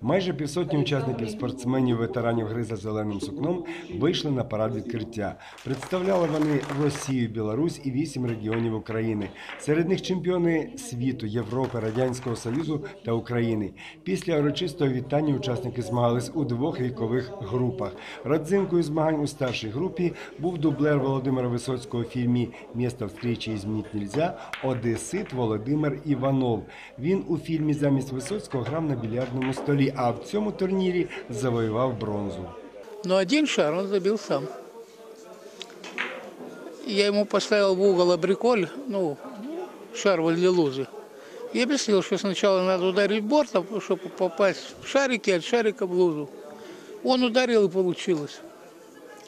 Майже півсотні учасників спортсменів ветеранів гри за зеленим сукном вийшли на парад відкриття. Представляли вони Росію, Білорусь і вісім регіонів України. Серед них чемпіони світу, Європи, Радянського Союзу та України. Після урочистого вітання учасники змагались у двох вікових групах. Родзинкою змагань у старшій групі був дублер Володимира Висоцького у фільмі «Місто встречі изменить нельзя» Одесит Володимир Іванов. Він у фільмі замість Висоцького грав на більярдному столі, а в цьому турнірі завоював бронзу. Но один шар он забил сам. Я ему поставил в угол абриколь, ну, шар возле лузы. И объяснил, что сначала надо ударить бортом, чтобы попасть в шарики, от шарика в лузу. Он ударил и получилось.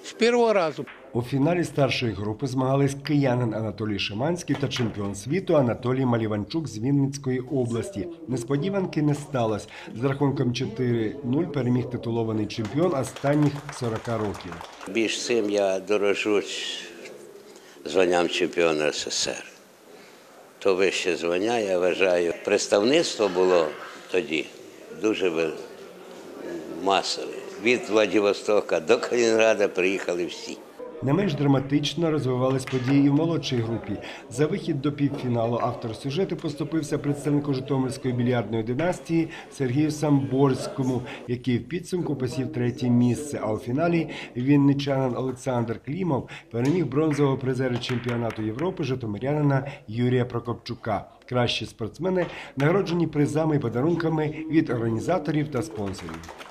С первого раза. У фіналі старшої групи змагались киянин Анатолій Шиманський та чемпіон світу Анатолій Маліванчук з Вінницької області. Несподіванки не сталося. З рахунком 4-0 переміг титулований чемпіон останніх 40 років. Більш цим я дорожу званням чемпіона СССР. То вище звання, я вважаю, представництво було тоді дуже масове. Від Владивостока до Калінінграда приїхали всі. Не менш драматично розвивались події в молодшій групі. За вихід до півфіналу автор сюжету поступився представнику Житомирської більярдної династії Сергію Самборському, який в підсумку посів третє місце. А у фіналі вінничанин Олександр Клімов переміг бронзового призера чемпіонату Європи Житомирянина Юрія Прокопчука. Кращі спортсмени нагороджені призами і подарунками від організаторів та спонсорів.